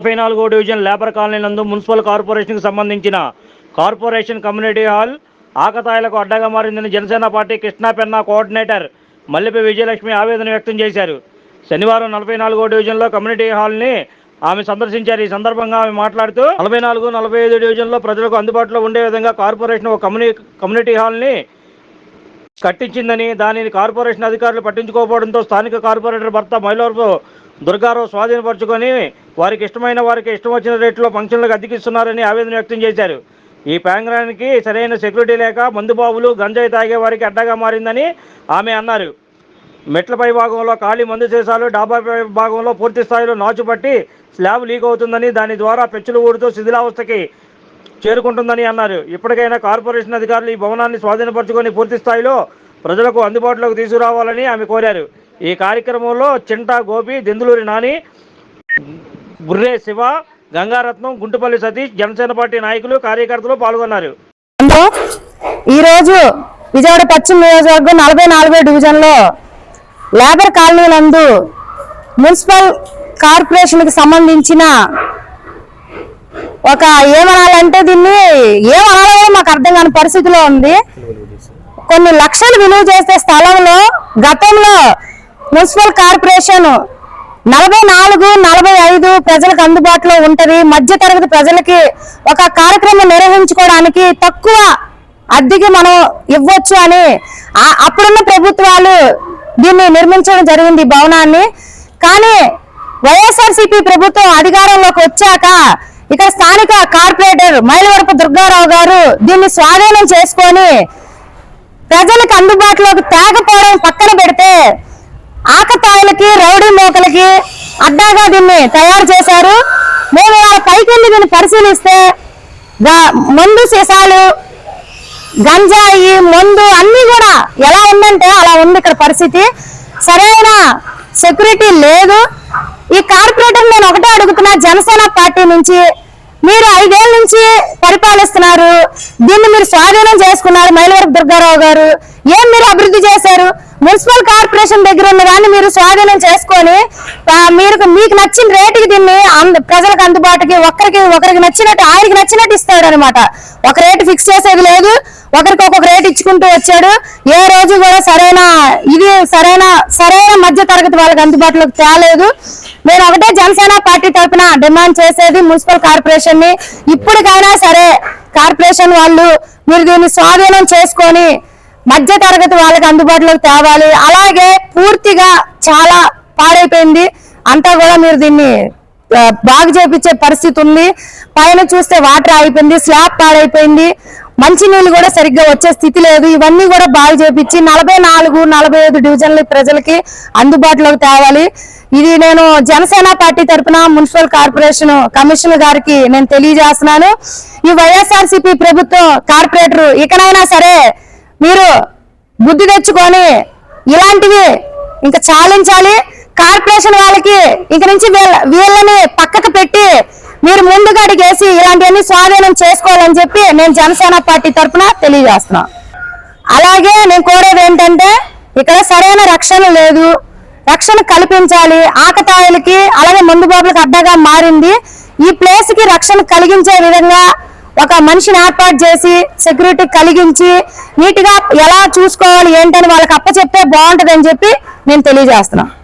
ముప్పై నాలుగో division labour colony నందు మున్సిపల్ కార్పొరేషన్కు సంబంధించిన కార్పొరేషన్ కమ్యూనిటీ హాల్ ఆకతాయిలకు అడ్డగా మారిందని జనసేన పార్టీ కృష్ణా పెన్నా కోఆర్డినేటర్ మల్లెపి విజయలక్ష్మి ఆవేదన వ్యక్తం చేశారు. శనివారం నలభై నాలుగో డివిజన్లో కమ్యూనిటీ హాల్ని ఆమె సందర్శించారు. ఈ సందర్భంగా ఆమె మాట్లాడుతూ నలభై నాలుగు నలభై ఐదు డివిజన్లో ప్రజలకు అందుబాటులో ఉండే విధంగా కార్పొరేషన్ ఒక కమ్యూని కమ్యూనిటీ హాల్ని కట్టించిందని దానిని కార్పొరేషన్ అధికారులు పట్టించుకోకపోవడంతో స్థానిక కార్పొరేటర్ భర్త మైలవరపు దుర్గారావు స్వాధీనపరుచుకొని వారికి ఇష్టమైన వారికి ఇష్టం వచ్చిన రేట్లో ఫంక్షన్లకు అద్దెకిస్తున్నారని ఆవేదన వ్యక్తం చేశారు. ఈ ప్రాంగణానికి సరైన సెక్యూరిటీ లేక మందుబాబులు గంజాయి తాగే వారికి అడ్డగా మారిందని ఆమె అన్నారు. మెట్లపై భాగంలో ఖాళీ మందు సీసాలు డాబాపై భాగంలో పూర్తి స్థాయిలో నాచు పట్టి స్లాబ్ లీక్ అవుతుందని దాని ద్వారా పెచ్చులు ఊడుతూ శిథిలావస్థకి చేరుకుంటుందని అన్నారు. ఇప్పటికైనా కార్పొరేషన్ అధికారులు ఈ భవనాన్ని స్వాధీనపరచుకొని పూర్తి స్థాయిలో ప్రజలకు అందుబాటులోకి తీసుకురావాలని ఆమె కోరారు. ఈ కార్యక్రమంలో చింటా గోపి దెందులూరి నాని బుర్రే శివ గంగారత్నం గుంటుపల్లి సతీష్ జనసేన పార్టీ నాయకులు కార్యకర్తలు పాల్గొన్నారు. అందులో ఈరోజు విజయవాడ పశ్చిమ నియోజకవర్గం నలభై నాలుగో డివిజన్లో లేబర్ కాలనీలందు మున్సిపల్ కార్పొరేషన్కి సంబంధించిన ఒక ఏమనాలంటే దీన్ని ఏమనాలో మాకు అర్థం కాని పరిస్థితిలో ఉంది. కొన్ని లక్షలు విలువ చేసే స్థలంలో గతంలో మున్సిపల్ కార్పొరేషన్ నలభై నాలుగు నలభై ఐదు ప్రజలకు అందుబాటులో ఉంటది. మధ్య తరగతి ప్రజలకి ఒక కార్యక్రమం నిర్వహించుకోవడానికి తక్కువ అద్దెకి మనం ఇవ్వచ్చు అని అప్పుడున్న ప్రభుత్వాలు దీన్ని నిర్మించడం జరిగింది భవనాన్ని. కానీ వైఎస్ఆర్సీపీ ప్రభుత్వం అధికారంలోకి వచ్చాక ఇక్కడ స్థానిక కార్పొరేటర్ మైలవరపు దుర్గారావు గారు దీన్ని స్వాధీనం చేసుకొని ప్రజలకు అందుబాటులోకి తేగ అడ్డాగా దీన్ని తయారు చేశారు. మేము వాళ్ళ పైకి వెళ్ళి దీన్ని పరిశీలిస్తే మందు సీసాలు గంజాయి మందు అన్ని కూడా ఎలా ఉందంటే అలా ఉంది ఇక్కడ పరిస్థితి. సరైన సెక్యూరిటీ లేదు. ఈ కార్పొరేటర్ నేను ఒకటే అడుగుతున్నా జనసేన పార్టీ నుంచి మీరు ఐదేళ్ళ నుంచి పరిపాలిస్తున్నారు. దీన్ని మీరు స్వాధీనం చేసుకున్నారు మైలవరపు దుర్గారావు గారు. ఏం మీరు అభివృద్ధి చేశారు? మున్సిపల్ కార్పొరేషన్ దగ్గర ఉన్న దాన్ని మీరు స్వాధీనం చేసుకొని మీరు మీకు నచ్చిన రేటుకి దీన్ని అంద- ప్రజలకు అందుబాటుకి ఒకరికి ఒకరికి నచ్చినట్టు ఆయనకి నచ్చినట్టు ఇస్తాడు అనమాట ఒక రేటు ఫిక్స్ చేసేది లేదు. ఒకరికి ఒక్కొక్క రేటు ఇచ్చుకుంటూ వచ్చాడు. ఏ రోజు కూడా సరైన ఇది సరైన సరైన మధ్య తరగతి వాళ్ళకి అందుబాటులోకి తేలేదు. నేను ఒకటే జనసేన పార్టీ తరఫున డిమాండ్ చేసేది మున్సిపల్ కార్పొరేషన్ని ఇప్పటికైనా సరే కార్పొరేషన్ వాళ్ళు మీరు దీన్ని స్వాధీనం చేసుకొని మధ్య తరగతి వాళ్ళకి అందుబాటులోకి తేవాలి. అలాగే పూర్తిగా చాలా పాడైపోయింది. అంతా కూడా మీరు దీన్ని బాగు చేపించే పరిస్థితి ఉంది. పైన చూస్తే వాటర్ అయిపోయింది స్లాబ్ పాడైపోయింది. మంచినీళ్ళు కూడా సరిగ్గా వచ్చే స్థితి లేదు. ఇవన్నీ కూడా బాగు చేపించి నలభై నాలుగు నలభై ఐదు డివిజన్ల ప్రజలకి అందుబాటులోకి తేవాలి. ఇది నేను జనసేన పార్టీ తరపున మున్సిపల్ కార్పొరేషన్ కమిషనర్ గారికి నేను తెలియజేస్తున్నాను. ఈ వైఎస్ఆర్సీపీ ప్రభుత్వం కార్పొరేటర్ ఇకనైనా సరే మీరు బుద్ధి తెచ్చుకొని ఇలాంటివి ఇంకా చాలించాలి. కార్పొరేషన్ వాళ్ళకి ఇక నుంచి వీళ్ళ వీళ్ళని పక్కకు పెట్టి మీరు ముందుగా అడిగేసి ఇలాంటివన్నీ స్వాధీనం చేసుకోవాలని చెప్పి నేను జనసేన పార్టీ తరఫున తెలియజేస్తున్నా. అలాగే నేను కోరేది ఏంటంటే ఇక్కడ సరైన రక్షణ లేదు. రక్షణ కల్పించాలి. ఆకతాయిలకి అలాగే మందుబాబులకు అడ్డగా మారింది. ఈ ప్లేస్కి రక్షణ కలిగించే విధంగా ఒక మనిషిని ఏర్పాటు చేసి సెక్యూరిటీ కలిగించి నీట్గా ఎలా చూసుకోవాలి ఏంటని వాళ్ళకి అప్పచెప్తే బాగుంటది అని చెప్పి నేను తెలియజేస్తున్నాను